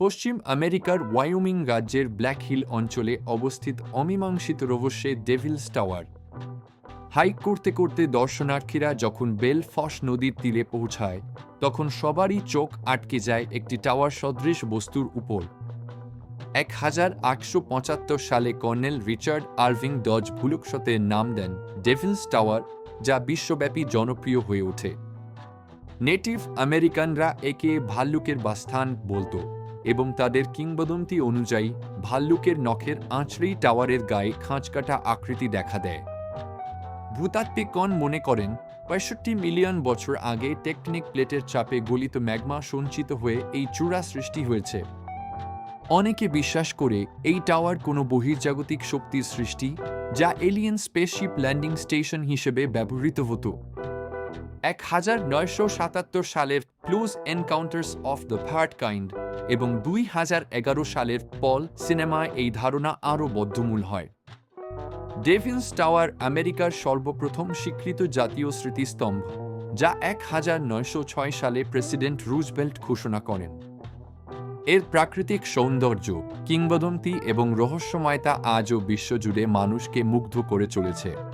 পশ্চিম আমেরিকার ওয়াইওমিং রাজ্যের black hill অঞ্চলে অবস্থিত অমীমাংসিত রহস্যে ডেভিলস টাওয়ার। হাইক করতে করতে দর্শনার্থীরা যখন বেল ফস নদীর তীরে পৌঁছায়, তখন সবারই চোখ আটকে যায় একটি টাওয়ার সদৃশ বস্তুর উপর। এক হাজার আটশো পঁচাত্তর সালে কর্নেল রিচার্ড আরভিং ডজ ভুলুকসতে নাম দেন ডেভিলস টাওয়ার, যা বিশ্বব্যাপী জনপ্রিয় হয়ে ওঠে। নেটিভ আমেরিকানরা একে ভাল্লুকের বাসস্থান বলতো। এবং তাদের কিংবদন্তি অনুযায়ী, ভাল্লুকের নখের আঁচড়েই টাওয়ারের গায়ে খাঁচকাটা আকৃতি দেখা দেয়। ভূতাত্ত্বিকগণ মনে করেন, পঁয়ষট্টি মিলিয়ন বছর আগে টেকনিক প্লেটের চাপে গলিত ম্যাগমা সঞ্চিত হয়ে এই চূড়া সৃষ্টি হয়েছে। অনেকে বিশ্বাস করে এই টাওয়ার কোনো বহির্জাগতিক শক্তির সৃষ্টি, যা এলিয়েন স্পেসশিপ ল্যান্ডিং স্টেশন হিসেবে ব্যবহৃত হতো। এক হাজার নয়শো সাতাত্তর সালের close encounters of the third kind এবং দুই হাজার এগারো সালের পল সিনেমায় এই ধারণা আরও বদ্ধমূল হয়। ডেভিলস টাওয়ার আমেরিকার সর্বপ্রথম স্বীকৃত জাতীয় স্মৃতিস্তম্ভ, যা এক হাজার নয়শো ছয় সালে প্রেসিডেন্ট রুজবেল্ট ঘোষণা করেন। এর প্রাকৃতিক সৌন্দর্য, কিংবদন্তি এবং রহস্যময়তা আজও বিশ্বজুড়ে মানুষকে মুগ্ধ করে চলেছে।